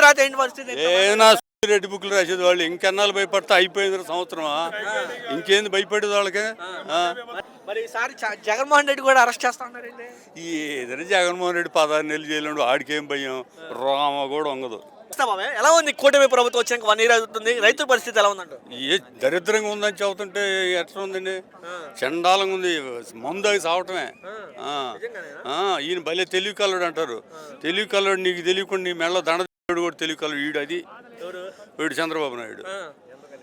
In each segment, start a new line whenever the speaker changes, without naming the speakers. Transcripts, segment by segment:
పేరు రాతే ఏంటి పరిస్థితి?
ఏనా రెడ్డి బుక్లు రాసేది వాళ్ళు ఇంకెన్నాళ్ళు భయపడితే అయిపోయింది సంవత్సరమా? ఇంకేంది భయపడేది వాళ్ళకి?
మరి ఈసారి జగన్మోహన్ రెడ్డి కూడా అరెస్ట్ చేస్తా
ఏదైనా జగన్మోహన్ రెడ్డి పదహారు నెలలు జైలు ఆడికేం భయం? రామ కూడా వంగదు
బాబాయ్ ఎలా ఉంది కూటమి ప్రభుత్వం వచ్చాక వన్ ఇయర్ అవుతుంది రైతుల పరిస్థితి ఎలా ఉందంట
ఏ దరిద్రంగా ఉందని చెబుతుంటే ఎట్లా ఉందండి? చండాలంగా ఉంది మందు అవి సావటమే. ఆ. ఆ, ఈయన భలే తెలివి కలడు అంటారు. తెలివి కలడు నీకు తెలియకుండా నీ మెళ్ళ దండ కూడా తెలివి కలడు ఈడు అది. వీడు చంద్రబాబు నాయుడు.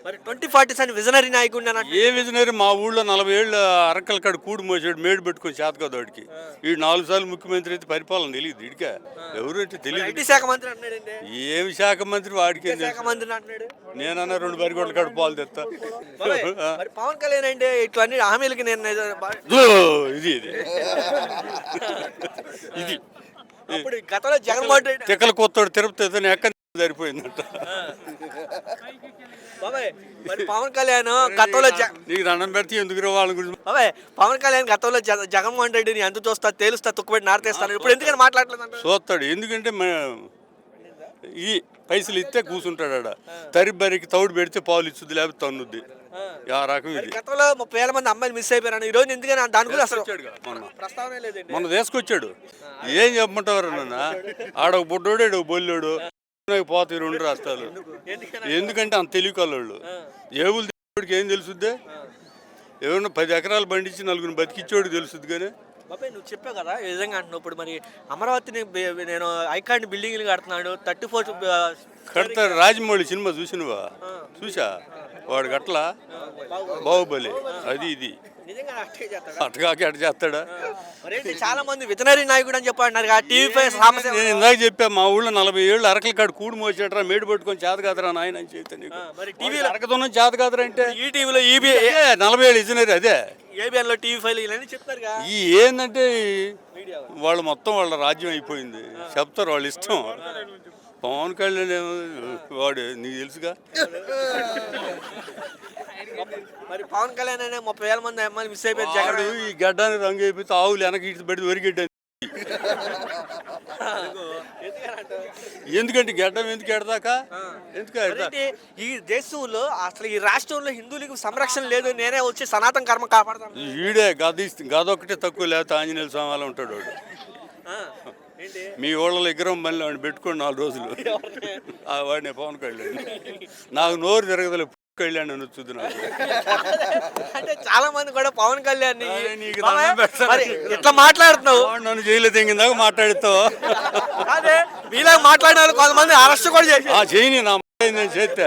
మరి ట్వంటీ ఫార్టీ అని విజనరీ నాయకుడిని అన్నట్టు
ఏ విజనరీ? మా ఊళ్ళో నలభై ఏళ్ళు అరకల కాడ కూడి మోసాడు మేడు పెట్టుకొని చేతకోదాడికి ఈ నాలుగు సార్లు ముఖ్యమంత్రి అయితే పరిపాలన తెలియదు ఇడికా ఎవరు అంటే
ఐటీ
తెలియదు
శాఖ మంత్రి అంటున్నాడండి
ఏమి శాఖ మంత్రి? వాడికి
శాఖ మంత్రి అంటున్నాడు.
నేనన్నా రెండు బరిగొడ్ల కాడ పాలు తెస్తా
మరి పవన్ కళ్యాణ్ అంటే ఇట్లన్నీ హామీలకి నేను
ఇది ఇది. ఇది.
అప్పుడు గతంలో జగన్మోహన్ రెడ్డి
తిక్కల కొత్తోడు తిరుపతి ఎక్కడ సరిపోయిందంట.
బాబాయ్ మరి పవన్ కళ్యాణ్ గతంలో జ-
నీకు దండం పెడితే ఎందుకు వాళ్ళ గురించి?
బాబాయ్ పవన్ కళ్యాణ్ గతంలో జగ- జగన్మోహన్ రెడ్డిని ఎంత చూస్తా తేలుస్తా తుక్కుపెట్టి నారతేస్తాను. ఇప్పుడు ఎందుకని మాట్లాడలేదు అంటారు?
చూస్తాడు. ఎందుకంటే మన- ఈ పైసలు ఇస్తే కూర్చుంటాడు ఆడ. తరి బరికి తౌడు పెడితే పాలు ఇచ్చుద్ది లేకపోతే తన్నుద్ది. ఆ. రకం
మరి
ఇది.
గతంలో ముప్పై వేల మంది అమ్మాయిలు మిస్ అయిపోయారు ఈ రోజు ఎందుకని దాని గురించి అసలు
మొన్న.
ప్రస్తావనే లేదండి.
మొన్న తీసుకొచ్చాడు. ఏం చెప్పమంటారు నాన్న? ఆడ ఒక బుడ్డోడు ఈడ ఒక బొల్లోడు. పోతాయి రెండు రాష్ట్రాలు. ఎందుకంటే అంత తెలివి కల్లోళ్ళు ఏవులు తెలియడికి ఏం తెలుసుద్దే? ఏమన్నా పది ఎకరాలు పండించి నలుగురిని బతికిచ్చేవాడు తెలుసుద్ది కానీ.
బాబాయ్ నువ్వు చెప్పావు కదా ఈ విధంగా అంటున్నావు. ఇప్పుడు మరి అమరావతిని నేను ఐకాన్ బిల్డింగ్లు కడుతున్నాడు థర్టీ ఫోర్
కడతాడు. రాజమౌళి సినిమా చూసినవా? చూసా? వాడు గట్ల? బాహుబలి. అది ఇది. అటకాకి అట చేస్తాడా?
చాలా మంది వెటనరీ నాయకుడు అని చెప్పి అంటున్నారు కదా టీవీ పై సమస్య
నేను ఇందాక చెప్పా మా ఊళ్ళో నలభై ఏళ్ళు అరకల కాడు కూడి మోసేటరా మేడు పట్టుకొని చేత కాదురా నాయన అని చెప్తే నీకు.
మరి
టీవీలో చేత కాదురా అంటే?
ఈ టీవీలో ఈబీ
నలభై ఏళ్ళు ఇచ్చినారు అదే.
ఏబిఎన్లో టీవీ ఫైల్ చెప్తారు
ఈ ఏంటంటే వాళ్ళు మొత్తం వాళ్ళ రాజ్యం అయిపోయింది. చెప్తారు వాళ్ళ ఇష్టం. పవన్ కళ్యాణ్ ఏమో, వాడు నీకు తెలుసుగా?
మరి పవన్ కళ్యాణ్ అనే ముప్పై వేల మంది అమ్మాయిలు మిస్ అయిపోయారు
వాడు ఈ గడ్డానికి రంగు అయిపోతే ఆవులు వెనక ఇటు పెట్టి వరిగడ్డ ఎందుకంటే గడ్డం ఎందుకు ఎడదాకా ఎందుకు
ఈ దేశంలో అసలు ఈ రాష్ట్రంలో హిందువులకు సంరక్షణ లేదు నేనే వచ్చి సనాతన కర్మ కాపాడతాను.
ఈడే గద ఇస్తే గద ఒకటే తక్కువ లేకపోతే ఆంజనేయుల స్వామి ఉంటాడు వాడు.
ఆ,
మీ ఊళ్ళో విగ్రహం మళ్ళీ వాడిని పెట్టుకోండి నాలుగు రోజులు. ఆ వాడిని పవన్ కళ్యాణ్. నాకు నోరు తిరగదలే కళ్యాణ్ అని వచ్చుద్ది నాకు.
అంటే చాలా మంది కూడా పవన్ కళ్యాణ్ ఇట్లా మాట్లాడుతున్నావు?
నన్ను జైలు తెంగిందాక మాట్లాడుతావు?
అదే మీలా మాట్లాడిన వాళ్ళు కొంతమంది అరెస్ట్ కూడా చేసి
ఆ చేయని నా నేను చేస్తే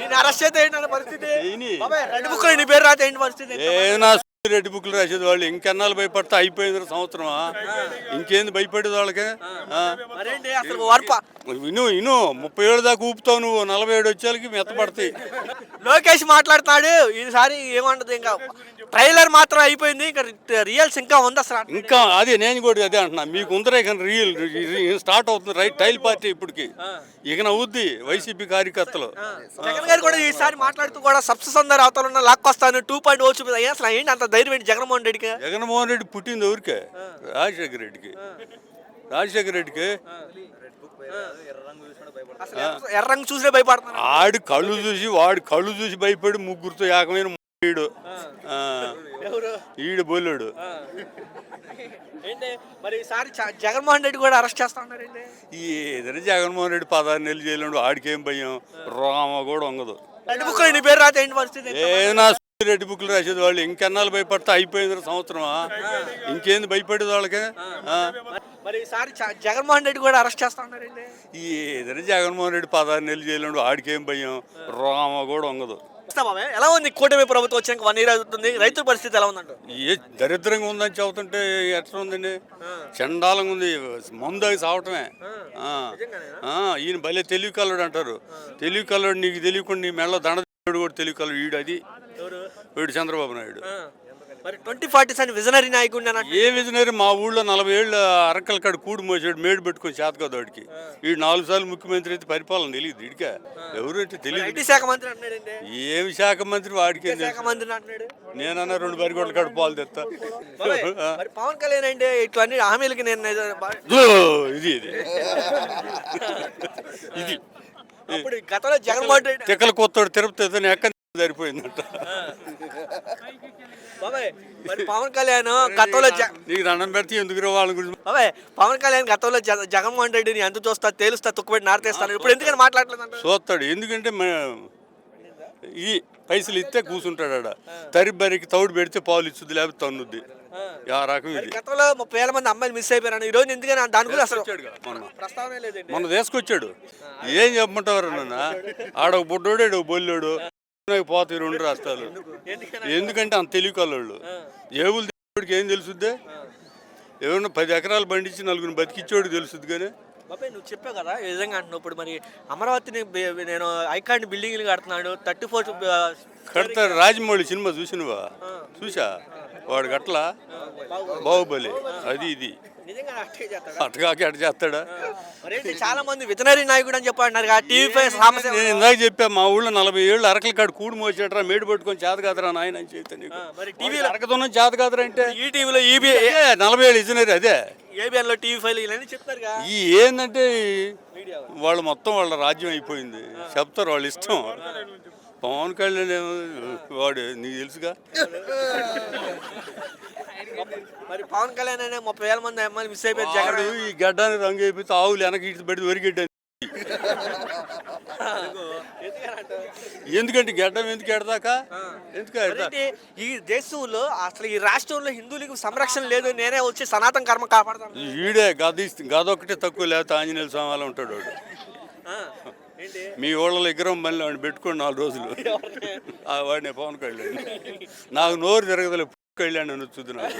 నేను అరెస్ట్ ఏంటన్న పరిస్థితి? రెడ్ బుక్ నీ పేరు రాతే ఏంటి పరిస్థితి?
రెడ్డి బుక్లు రాసేది వాళ్ళు. ఇంకెన్నాళ్ళు భయపడితే అయిపోయింది సంవత్సరమా? ఇంకేంది భయపడేది వాళ్ళకి? విను ముప్పై ఏడు దాకా ఊపుతావు నువ్వు. నలభై ఏడు వచ్చేళ్ళకి మెత్తపడతాయి.
లోకేష్ మాట్లాడుతున్నాడు. ఈసారి ఏమంటది ఇంకా? ట్రైలర్ మాత్రం అయిపోయింది. ఇంకా రియల్స్ ఇంకా ఉంది అసలు.
ఇంకా అదే నేను కూడా అదే అంటున్నా. మీకు ఉందరే కానీ రియల్ స్టార్ట్ అవుతుంది రైట్ టైల్ పార్టీ ఇప్పటికి. ఇక అవుద్ది వైసీపీ కార్యకర్తలు.
జగన్ గారు కూడా ఈసారి మాట్లాడుతూ కూడా సబ్సిడీ అందరు అవతల ఉన్న లాక్కొస్తాను టూ పాయింట్ ఓ చూపి అసలు ఏంటి అంత ధైర్యం ఏంటి జగన్మోహన్ రెడ్డికి?
జగన్మోహన్ రెడ్డి పుట్టింది ఎవరికే? రాజశేఖర రెడ్డికి. రాజశేఖర రెడ్డికి.
అసలు ఎర్ర- ఎర్ర రంగు చూసినే భయపడుతున్నారు
ఆడి కళ్ళు చూసి వాడి కళ్ళు చూసి భయపడి ముగ్గురుతో ఏకమైన ఈడు. ఈడు బోలేడు.
మరి ఈసారి జగన్మోహన్ రెడ్డి కూడా అరెస్ట్ చేస్తా ఉన్నారండి
ఈ ఏదైనా జగన్మోహన్ రెడ్డి పదహారు నెలలు జైలు ఆడికేం భయం? రామ కూడా వంగదు
రెడ్ బుక్ నీ పేరు రాతే ఏంటి పరిస్థితి?
ఏనా రెడ్డి బుక్లు రాసేది వాళ్ళు ఇంకెన్నాళ్ళు భయపడితే అయిపోయింది సంవత్సరమా ఇంకేంది భయపడేది వాళ్ళకి?
మరి ఈసారి జగన్మోహన్ రెడ్డి కూడా అరెస్ట్ చేస్తా ఉన్నారండి
ఈ ఏదైనా జగన్మోహన్ రెడ్డి పదహారు నెలలు జైలు ఆడికేం భయం? రామ కూడా వంగదు
ఎలా ఉంది కూటమి ప్రభుత్వం వచ్చాక వన్ ఇయర్ అవుతుంది? రైతుల పరిస్థితి ఎలా ఉందంట
ఏ దరిద్రంగా ఉందని చెబుతుంటే ఎట్లా ఉందండి చండాలంగా ఉంది. మందు అవి సావటమే. ఆ. ఆ, ఈయన భలే తెలివి కలడు అంటారు. తెలివి కలడు నీకు తెలియకుండా నీ మెళ్ళ దండ కూడా తెలివి కలడు ఈడు అది. వీడు చంద్రబాబు నాయుడు.
మరి ట్వంటీ ఫార్టీ అని విజనరీ అన్నట్టు
ఏ విజనరీ? మా ఊళ్ళో నలభై ఏళ్ళు అరకల కాడ కూడి మోసాడు మేడు పెట్టుకొని చేతకోదోడికి ఈ నాలుగు సార్లు ముఖ్యమంత్రి అయితే పరిపాలన తెలియదు ఇడికా ఎవరు అంటే తెలియదు.
శాఖ మంత్రి
ఏమి శాఖ మంత్రి వాడికి ఏం
శాఖ
తెలుసు?
మంత్రి అంటున్నాడు.
నేనన్నా రెండు బరిగొడ్ల కాడ పాలు తెస్తా
మరి పవన్ కళ్యాణ్ అంటే ఇట్లన్నీ హామీలకి నేను
ఇది ఇది. ఇది.
గతంలో జగన్మోహన్ రెడ్డి
తిక్కల కొత్తోడు తిరుపతి ఎక్కడ సరిపోయిందంట.
మరి పవన్ కళ్యాణ్ గతంలో
నీకు దండం పెడితే ఎందుకు వాళ్ళ గురించి?
బాబాయ్ పవన్ కళ్యాణ్ గతంలో జగన్మోహన్ రెడ్డిని ఎంత చూస్తా తేలుస్తా తుక్కుపెట్టి నారతేస్తాను ఇప్పుడు ఎందుకని మాట్లాడలేదు?
చూస్తాడు. ఎందుకంటే ఈ పైసలు ఇస్తే కూర్చుంటాడు ఆడ. తరి బరికి తౌడు పెడితే పాలు ఇచ్చుద్ది లేకపోతే తన్నుద్ది. ఆ. రకం ఇది.
గతంలో ముప్పై వేల మంది అమ్మాయిలు మిస్ అయిపోయారు ఈ రోజు ఎందుకని దాని గురించి అసలు
మొన్న. తీసుకొచ్చాడు. ఏం చెప్పమంటారు నాన్న? ఆడొక బుడ్డోడు బొల్లోడు. పోతాయి రెండు రాష్ట్రాలు. ఎందుకంటే అంత తెలివి కల్లోళ్ళు ఏవులు దేవుడికి ఏం తెలుసుద్దే? ఏమన్నా పది ఎకరాలు పండించి నలుగురిని బతికిచ్చోడికి తెలుసుద్ది కానీ.
బాబాయ్ నువ్వు చెప్పావు కదా ఈ విధంగా అంటున్నావు. ఇప్పుడు మరి అమరావతిని నేను ఐకాన్ బిల్డింగ్లు కడుతున్నాడు థర్టీ ఫోర్
కడతాడు. రాజమౌళి సినిమా చూసినవా? చూసా వాడు గట్ల బాహుబలి. అది ఇది.
నిజంగా అట్టే చేస్తాడా? చాలా మంది విజనరీ నాయకుడు అని చెప్పి అంటున్నారు కదా టీవీ పై సమస్య
నేను ఇందాక చెప్పా మా ఊళ్ళో నలభై ఏళ్ళు అరకల కాడు కూడి మోసేటరా మేడు పట్టుకొని చేత కాదురా నాయన అని చెప్తా నీకు.
మరి
టీవీలో అరకతున్న చేత కాదురా అంటే?
ఈ టీవీలో ఈబీ
నలభై ఏళ్ళు ఇచ్చినారు అదే.
ఏబిఎన్లో టీవీ ఫైల్ ఇవన్నీ చెప్తారు
ఈ ఏంటంటే వాళ్ళు. మొత్తం వాళ్ళ రాజ్యం అయిపోయింది. చెప్తారు వాళ్ళ ఇష్టం. పవన్ కళ్యాణ్ వాడు నీకు తెలుసుగా?
మరి పవన్ కళ్యాణ్ అనే ముప్పై వేల మంది అమ్మాయిలు మిస్ అయిపోయారు జగన్.
వాడు ఈ గడ్డాన్ని రంగు అయిపోతే ఆవులు వెనక ఇటు పెట్టి వరిగడ్డ ఎందుకంటే గడ్డం ఎందుకు ఎడదాక? ఎందుకు
ఈ దేశంలో అసలు ఈ రాష్ట్రంలో హిందువులకు సంరక్షణ లేదు నేనే వచ్చి సనాతన కర్మ కాపాడతాను.
ఈడే గద ఇస్తే గద ఒక్కటే తక్కువ లేకపోతే ఆంజనేయుల స్వామి ఉంటాడు వాడు.
ఆ, ఏంటి?
మీ ఊళ్ళో విగ్రహం మళ్ళీ వాడిని పెట్టుకోండి నాలుగు రోజులు. ఆ వాడిని పవన్ కళ్యాణ్. నాకు నోరు తిరగదలే. కళ్యాణ్ అని వచ్చుద్ది నాకు.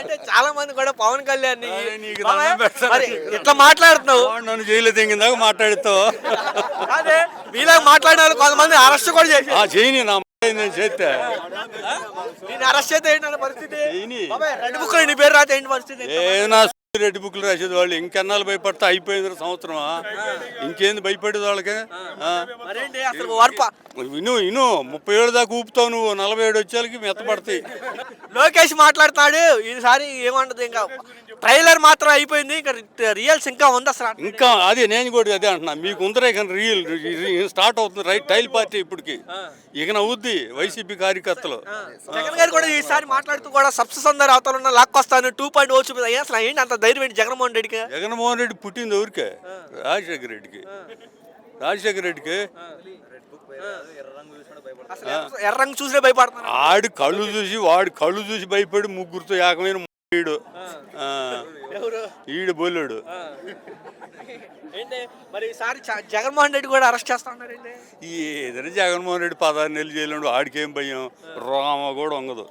అంటే చాలా మంది కూడా పవన్ కళ్యాణ్
నీకు దండం పెడతాను.
మరి ఇట్లా మాట్లాడుతున్నావు?
నన్ను జైలు తెంగిందాక మాట్లాడుతావు.
అదే మీలా మాట్లాడిన వాళ్ళు కొంతమంది అరెస్ట్ కూడా చేసి
ఆ చేయని నా మాట నేను చేస్తే?
నేను అరెస్ట్ అయితే ఏంటన్న పరిస్థితి?
చేయని
బాబాయ్, రెడ్ బుక్లో నీ పేరు రాతే ఏంటి పరిస్థితి?
రెడ్డి బుక్లు రాసేది వాళ్ళు. ఇంకెన్నాళ్ళు భయపడతా అయిపోయింది సంవత్సరమా? ఇంకేంది భయపడేది వాళ్ళకి? విను విను. ముప్పై ఏడు దాకా ఊపుతావు నువ్వు. నలభై ఏడు వచ్చేళ్ళకి మెత్తపడతాయి
లోకేష్ మాట్లాడుతున్నాడు. ఈసారి ఏమంటది ఇంకా? ట్రైలర్ మాత్రం అయిపోయింది ఇంకా రియల్స్ ఇంకా ఉంది అసలు.
ఇంకా అదే నేను కూడా అదే అంటున్నా మీకు ఉందరే కానీ రియల్ స్టార్ట్ అవుతుంది రైట్ టైల్ పార్టీ ఇప్పటికి. ఇక నవ్వుద్ది వైసీపీ కార్యకర్తలు.
జగన్ గారు కూడా ఈసారి మాట్లాడుతూ కూడా సబ్సిడీ అందరు అవతల ఉన్న లాక్కొస్తాను టూ పాయింట్ ఓ చూపి అసలు ఏంటి అంత ధైర్యం ఏంటి జగన్మోహన్ రెడ్డికి?
జగన్మోహన్ రెడ్డి పుట్టింది ఎవరికే రాజశేఖర రెడ్డికి. రాజశేఖర రెడ్డికి.
అసలు ఎర్ర- ఎర్ర రంగు చూసే భయపడుతున్నారు
ఆడి కళ్ళు చూసి వాడి కళ్ళు చూసి భయపడి ముగ్గురుతో ఏకమైన ఈడు. ఈడు బోలేడు
ఏంటి? మరి ఈసారి చ- జగన్మోహన్ రెడ్డి కూడా అరెస్ట్ చేస్తా ఉన్నారండి
ఏదైనా జగన్మోహన్ రెడ్డి పదహారు నెలలు జైలు ఆడికేం భయం? రామ కూడా వంగదు.